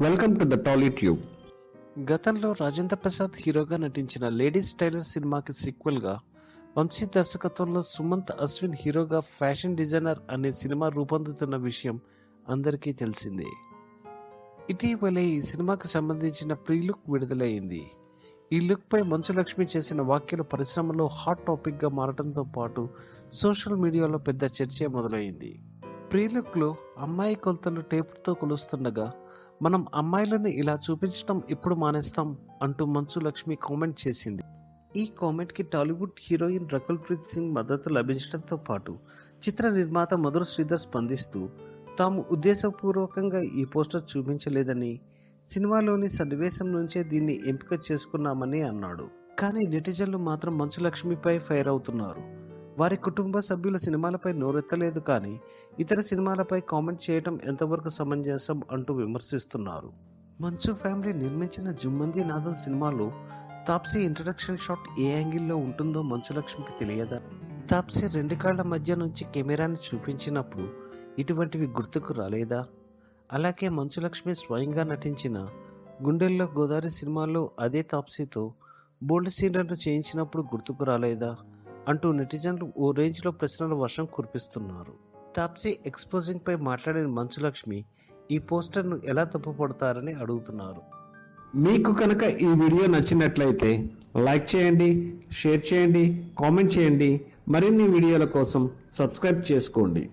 Welcome to the Tolly tube గతంలో రాజేంద్ర ప్రసాద్ హీరోగా నటించిన లేడీస్ టైలర్ సినిమాకి సీక్వెల్గా వంశీ దర్శకత్వంలో సుమంత్ అశ్విన్ హీరోగా ఫ్యాషన్ డిజైనర్ అనే సినిమా రూపొందుతున్న విషయం అందరికీ తెలిసిందే. ఇటీవలే ఈ సినిమాకి సంబంధించిన ప్రీ లుక్ విడుదలైంది. ఈ లుక్ పై చేసిన వ్యాఖ్యలు పరిశ్రమలో హాట్ టాపిక్గా మారడంతో పాటు సోషల్ మీడియాలో పెద్ద చర్చ మొదలైంది. ప్రీ లుక్లో అమ్మాయి కొలతలు టేపుతో కొలుస్తుండగా మనం అమ్మాయిలను ఇలా చూపించడం ఇప్పుడు మానేస్తాం అంటూ మంచు లక్ష్మి కామెంట్ చేసింది. ఈ కామెంట్కి టాలీవుడ్ హీరోయిన్ రకుల్ ప్రీత్ సింగ్ మద్దతు లభించడంతో పాటు చిత్ర నిర్మాత మధుర శ్రీధర్ స్పందిస్తూ తాము ఉద్దేశపూర్వకంగా ఈ పోస్టర్ చూపించలేదని సినిమాలోని సన్నివేశం నుంచే దీన్ని ఎంపిక చేసుకున్నామని అన్నాడు. కానీ నెటిజన్లు మాత్రం మంచు లక్ష్మిపై ఫైర్ అవుతున్నారు. వారి కుటుంబ సభ్యుల సినిమాలపై నోరెత్తలేదు కానీ ఇతర సినిమాలపై కామెంట్ చేయటం ఎంతవరకు సమంజసం అంటూ విమర్శిస్తున్నారు. మంచు ఫ్యామిలీ నిర్మించిన జుమ్మంది నాథన్ సినిమాలో తాప్సీ ఇంట్రడక్షన్ షాట్ ఏ యాంగిల్లో ఉంటుందో మంచులక్ష్మికి తెలియదా? తాప్సీ రెండు కాళ్ళ మధ్య నుంచి కెమెరాని చూపించినప్పుడు ఇటువంటివి గుర్తుకు రాలేదా? అలాగే మంచులక్ష్మి స్వయంగా నటించిన గుండెల్లో గోదావరి సినిమాలో అదే తాప్సీతో బోల్డ్ సీన్లను చేయించినప్పుడు గుర్తుకు రాలేదా? అంటూ నెటిజన్లు ఓ రేంజ్లో ప్రశ్నల వర్షం కురిపిస్తున్నారు. తాప్సీ ఎక్స్పోజింగ్ పై మాట్లాడిన మంచులక్ష్మి ఈ పోస్టర్ను ఎలా తప్పుపడతారని అడుగుతున్నారు. మీకు కనుక ఈ వీడియో నచ్చినట్లయితే లైక్ చేయండి షేర్ చేయండి కామెంట్ చేయండి. మరిన్ని వీడియోల కోసం సబ్స్క్రైబ్ చేసుకోండి.